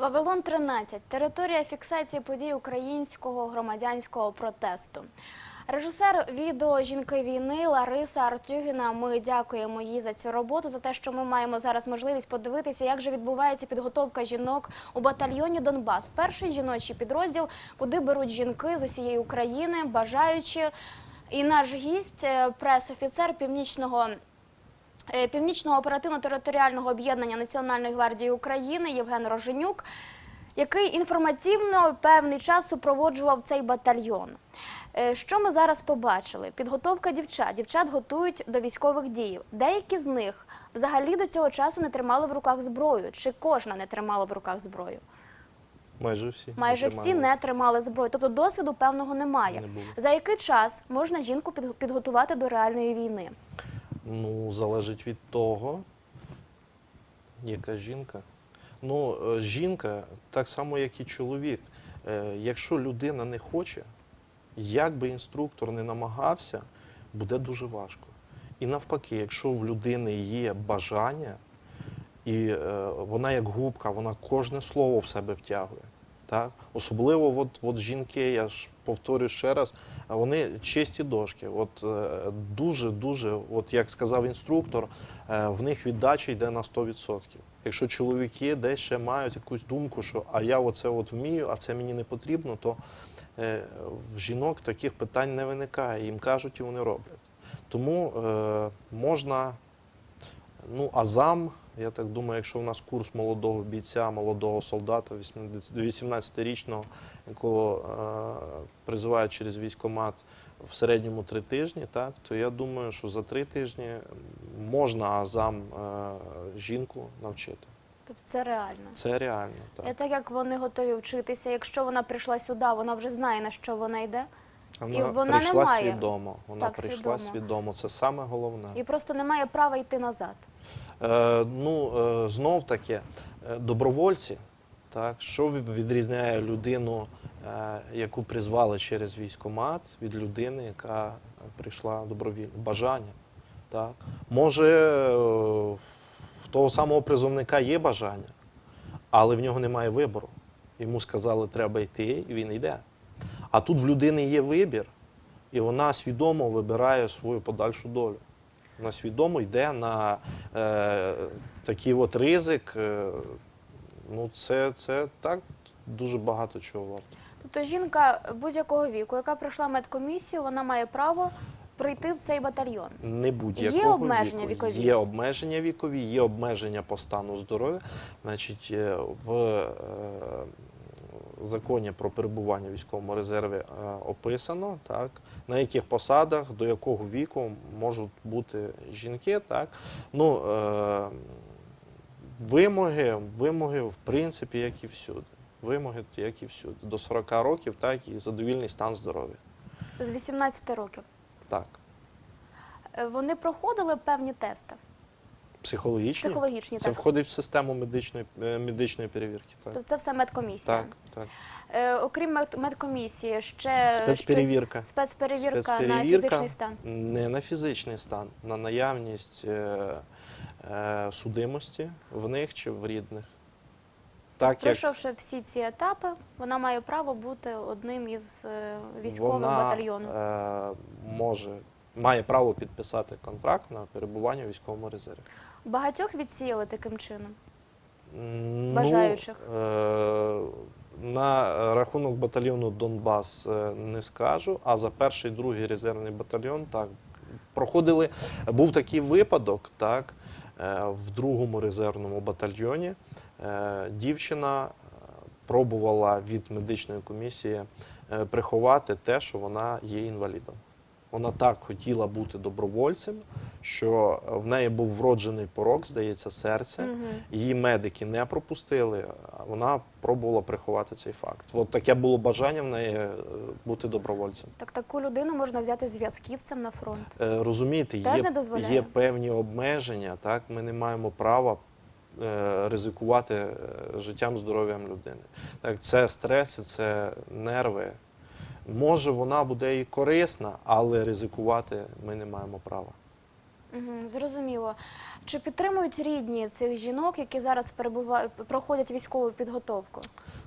Вавилон 13 територія фіксації подій українського громадянського протесту. Режисер відео жінки війни Лариса Артюгіна. Ми дякуємо їй за цю роботу, за те, що ми маємо зараз можливість подивитися, як же відбувається підготовка жінок у батальйоні Донбас. Перший жіночий підрозділ, куди беруть жінки з усієї України, бажаючи. І наш гість, е, прес-офіцер північного Північного оперативно-територіального об'єднання Національної гвардії України Євген Роженюк, який інформаційно певний час супроводжував цей батальйон. Е, Що ми зараз побачили? Підготовка дівчат. Дівчат готують до військових дій. Деякі з них взагалі до цього часу не тримали в руках зброю. Чи кожна не тримала в руках зброю? Майже всі. Майже не всі не тримали зброю. Тобто досвіду певного немає. Не. За який час можна жінку підго- підготувати до реальної війни? Ну, залежить від того, яка жінка. Ну, е, жінка так само, як і чоловік. Е, Якщо людина не хоче, як би інструктор не намагався, буде дуже важко. І навпаки, якщо в людини є бажання, і е, вона як губка, вона кожне слово в себе втягує. Так? Особливо от, от жінки, я ж повторюю ще раз, вони чисті дошки. От дуже-дуже, як сказав інструктор, е, в них віддача йде на 100%. Якщо чоловіки десь ще мають якусь думку, що а я оце от вмію, а це мені не потрібно, то е, в жінок таких питань не виникає. Їм кажуть і вони роблять. Тому е, можна Ну, азам, я так думаю, якщо в нас курс молодого бійця, молодого солдата, 80 18-річного, якого е, призивають через військкомат в середньому три тижні, так, то я думаю, що за три тижні можна азам е, жінку навчити. Тобто це реально. Це реально. І Так. так як вони готові вчитися, якщо вона прийшла сюди, вона вже знає на що вона йде, Вона, і вона прийшла має- свідомо. Вона Так, прийшла свідомо. свідомо. Це саме головне. і просто не має права йти назад. Е, ну, е, знов таки, е, добровольці, так, що відрізняє людину, яку призвали через військкомат, від людини, яка прийшла добровільно? Бажання. Так. Може, в того самого призовника є бажання, але в нього немає вибору. Йому сказали, треба йти, і він йде. А тут в людини є вибір, і вона свідомо вибирає свою подальшу долю. Вона свідомо йде на е, такий от ризик. Е, ну, це, це так дуже багато чого варто. Тобто жінка будь-якого віку, яка пройшла медкомісію, вона має право прийти в цей батальйон. Не будь-якого Є обмеження віку. вікові? Є обмеження вікові, є обмеження по стану здоров'я. Значить, е, в е, законі про перебування в військовому резерві е, описано, так, на яких посадах, до якого віку можуть бути жінки. Так. Ну, е, вимоги, вимоги, в принципі, як і всюди. Вимоги, як і всюди. До 40 років, так, і задовільний стан здоров'я. З 18 років. Так. Е, Вони проходили певні тести, Психологічні. психологічні Це тести. входить в систему медичної, е, медичної перевірки. Так, Тобто це все медкомісія. так. так. Е, окрім мед- медкомісії, ще Спецперевірка. щось- спецперевірка, на фізичний стан. Не на фізичний стан, на наявність е, е, судимості в них чи в рідних. Так як всі ці етапи, вона має право бути одним із е, військових вона батальйону. е, може, має право підписати контракт на перебування в військовому резерві. Багатьох відсіяли таким чином. Ну, Бажаючих. е, на рахунок батальйону Донбас е, не скажу, а за перший другий резервний батальйон так проходили. Був такий випадок, так, е, в другому резервному батальйоні дівчина пробувала від медичної комісії приховати те, що вона є інвалідом. Вона так хотіла бути добровольцем, що в неї був вроджений порок, здається, серця. Мгм. Її медики не пропустили, а вона пробувала приховати цей факт. От таке було бажання в неї е, бути добровольцем. Так таку людину можна взяти зв'язківцем на фронт. Е, Розумієте, є, є певні обмеження, так ми не маємо права е, ризикувати е, життям, здоров'ям людини. Так, це стреси, це нерви. Може, вона буде і корисна, але ризикувати ми не маємо права. Угу, зрозуміло. Чи підтримують рідні цих жінок, які зараз перебувають, проходять військову підготовку?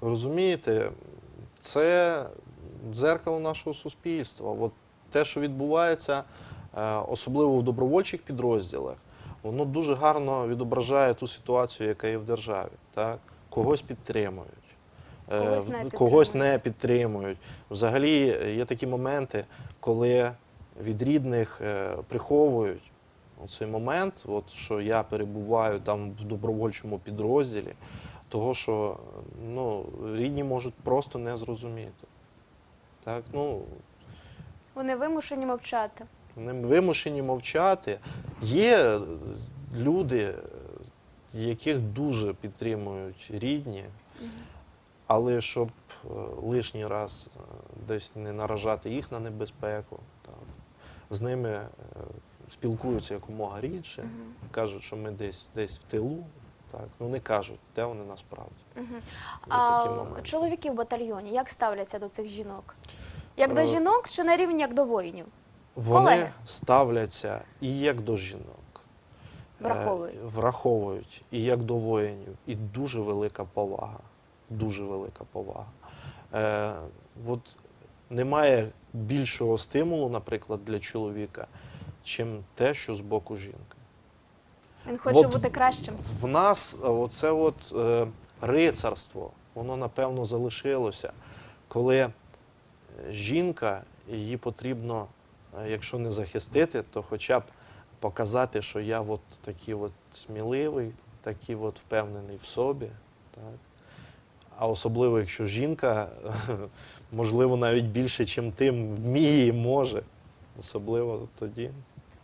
Розумієте, це дзеркало нашого суспільства. От те, що відбувається, е, особливо в добровольчих підрозділах, воно дуже гарно відображає ту ситуацію, яка є в державі. Так? Когось підтримують. е, Когось не в- когось не підтримують. Взагалі е, є такі моменти, коли від рідних приховують цей момент, от, що я перебуваю там в добровольчому підрозділі, того, що ну, рідні можуть просто не зрозуміти. Так, ну, Вони вимушені мовчати. вони вимушені мовчати. Є люди, яких дуже підтримують рідні, але щоб е, лишній раз е, десь не наражати їх на небезпеку, так, з ними е, спілкуються якомога рідше, кажуть, що ми десь десь в тилу. Так, ну не кажуть, де вони насправді. Угу. А чоловіки в батальйоні як ставляться до цих жінок? Як до Е, жінок чи на рівні як до воїнів? Вони Колеги. ставляться і як до жінок, е, Враховують. враховують, і як до воїнів, і дуже велика повага. Дуже велика повага. Е, от немає більшого стимулу, наприклад, для чоловіка, чим те, що з боку жінки. Він хоче От бути кращим. В нас е, оце от е, рицарство, воно напевно залишилося, коли е, жінка, її потрібно, е, якщо не захистити, то хоча б показати, що я от такий от сміливий, такий от впевнений в собі. Так? А особливо, якщо жінка, можливо, навіть більше, ніж тим вміє і може. Особливо тоді.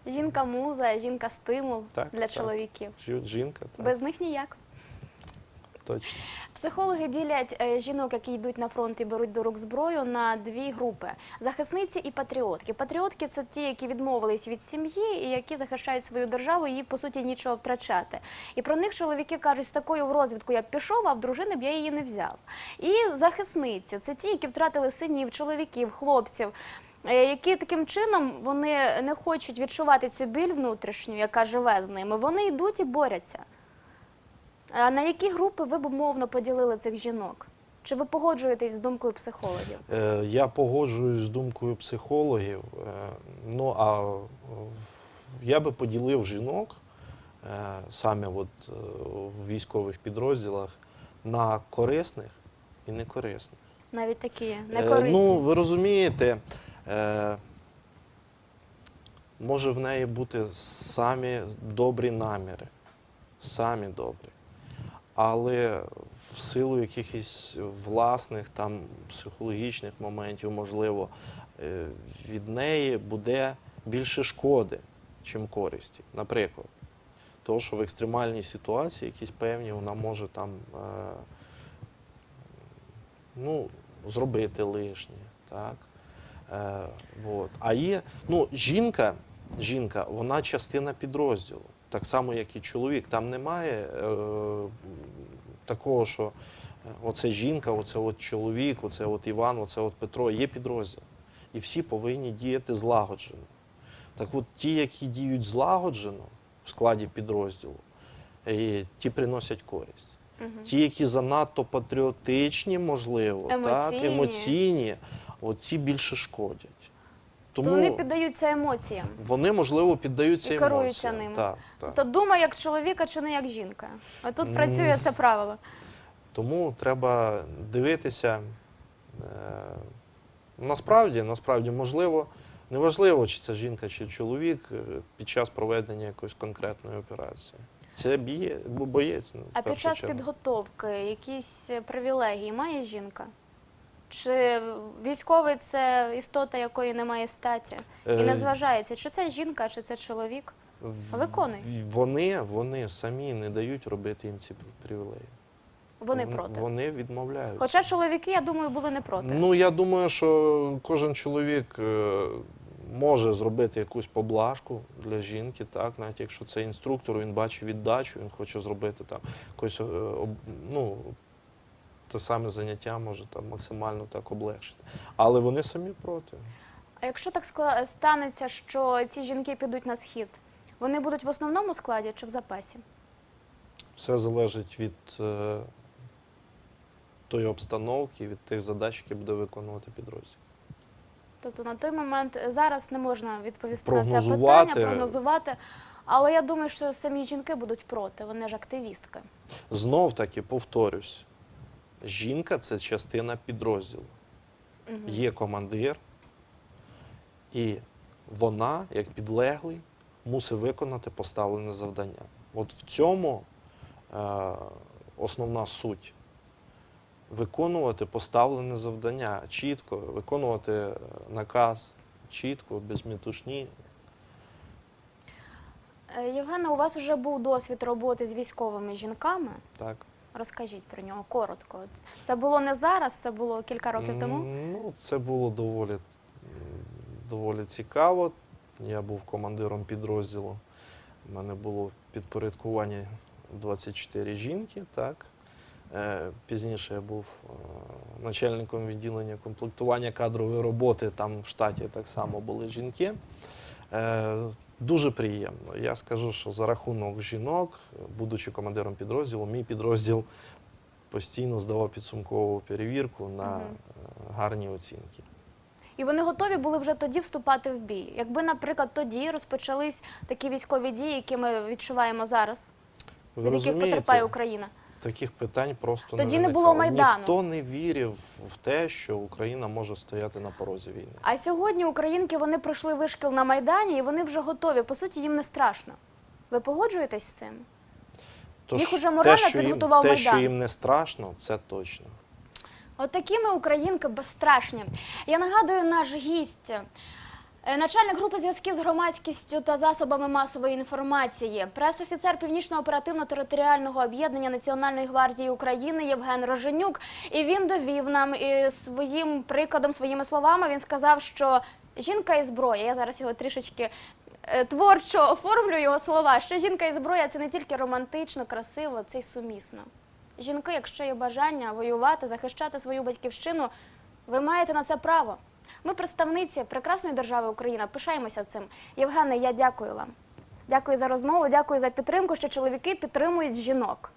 Жінка муза, жінка стимул Так, для так. чоловіків. Жі- Жінка, так, Без них ніяк. точно. Психологи ділять е, жінок, які йдуть на фронт і беруть до рук зброю, на дві групи: захисниці і патріотки. Патріотки це ті, які відмовились від сім'ї і які захищають свою державу, їй по суті нічого втрачати. І про них чоловіки кажуть, з такою в розвідку я б пішов, а в дружини б я її не взяв. І захисниці це ті, які втратили синів, чоловіків, хлопців. Е, Які таким чином вони не хочуть відчувати цю біль внутрішню, яка живе з ними. Вони йдуть і борються. А на які групи ви б умовно поділили цих жінок? Чи ви погоджуєтесь з думкою психологів? Е, Я погоджуюсь з думкою психологів. Е, Ну а я би поділив жінок саме от в військових підрозділах на корисних і некорисних. Навіть такі некорисні. Ну, ви розумієте, е, може в неї бути самі добрі наміри, самі добрі. Але в силу якихось власних там психологічних моментів, можливо, е, від неї буде більше шкоди, чим користі. Наприклад, того, що в екстремальній ситуації якісь певні вона може там е, ну, зробити лишнє. Так? Е, вот. А є, ну, жінка, жінка, вона частина підрозділу, так само, як і чоловік. Там немає е, такого, що е, оце жінка, оце от чоловік, оце от Іван, оце от Петро. Є підрозділ. І всі повинні діяти злагоджено. Так от ті, які діють злагоджено в складі підрозділу, е, ті приносять користь. Ті, які занадто патріотичні, можливо, так, Емоційні. Емоційні, от ці більше шкодять. То вони піддаються емоціям. вони, можливо, піддаються І керуються ними. Так, так. То думай як чоловіка чи не як жінка. А тут працює це правило. Тому треба дивитися. Е, насправді, насправді, можливо, неважливо, чи це жінка, чи чоловік е, під час проведення якоїсь конкретної операції. Це б'є, боєць. ну, А під час чергу. підготовки якісь привілегії має жінка? Чи військовий це істота, якої немає статі? І Е, не зважається, чи це жінка, чи це чоловік? Виконуй. Вони, вони самі не дають робити їм ці привілеї. Вони проти. Вони відмовляються. Хоча чоловіки, я думаю, були не проти. Ну, я думаю, що кожен чоловік е, може зробити якусь поблажку для жінки, так, навіть якщо це інструктор, він бачить віддачу, він хоче зробити там якось, е, ну, те саме заняття може там максимально так облегшити. Але вони самі проти. А якщо так скла- станеться, що ці жінки підуть на схід, Вони будуть в основному складі чи в запасі? Все залежить від е, тої обстановки, від тих задач, які буде виконувати підрозділ. Тобто на той момент е, зараз не можна відповісти на це питання, прогнозувати. Але я думаю, що самі жінки будуть проти, вони ж активістки. Знов таки повторюсь: жінка це частина підрозділу. Мгм. Є командир, і вона, як підлеглий, мусить виконати поставлене завдання. От в цьому е, основна суть. Виконувати поставлене завдання чітко, виконувати е, наказ чітко, без метушні. Е, Євгена, у вас вже був досвід роботи з військовими жінками. Так. Розкажіть про нього коротко. Це було не зараз, це було кілька років тому. Ну, це було доволі, доволі цікаво. Я був командиром підрозділу. У мене було підпорядкування 24 жінки. Так. Е, Пізніше я був е, начальником відділення комплектування кадрової роботи. Там в штаті так само були жінки. Е, Дуже приємно. Я скажу, що за рахунок жінок, будучи командиром підрозділу, мій підрозділ постійно здавав підсумкову перевірку на е, гарні оцінки. І вони готові були вже тоді вступати в бій. Якби, наприклад, тоді розпочались такі військові дії, які ми відчуваємо зараз, від яких потерпає Україна. Таких питань просто Тоді не не було. Майдану. Ніхто не вірив в те, що Україна може стояти на порозі війни. А сьогодні українки вони пройшли вишкіл на майдані, і вони вже готові. По суті, їм не страшно. Ви погоджуєтесь з цим? Тож Їх уже морально те, що їм, підготував те, що їм не страшно, це точно. От ми українки безстрашні. Я нагадую, наш гість. Е, Начальник групи зв'язків з громадськістю та засобами масової інформації, пресофіцер Північного оперативно-територіального об'єднання Національної гвардії України Євген Роженюк. І він довів нам і своїм прикладом, своїми словами. Він сказав, що жінка і зброя. Я зараз його трішечки е, творчо оформлю його слова. Що жінка і зброя це не тільки романтично, красиво, це й сумісно. Жінки, якщо є бажання воювати, захищати свою батьківщину, ви маєте на це право. Ми представниці прекрасної держави Україна, пишаємося цим. Євгене, я дякую вам. Дякую за розмову, дякую за підтримку, що чоловіки підтримують жінок.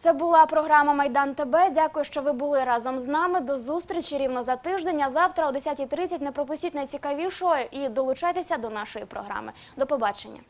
Це була програма Майдан ТБ. Дякую, що ви були разом з нами. До зустрічі рівно за тиждень. А завтра о 10.30 не пропустіть найцікавішого і долучайтеся до нашої програми. До побачення.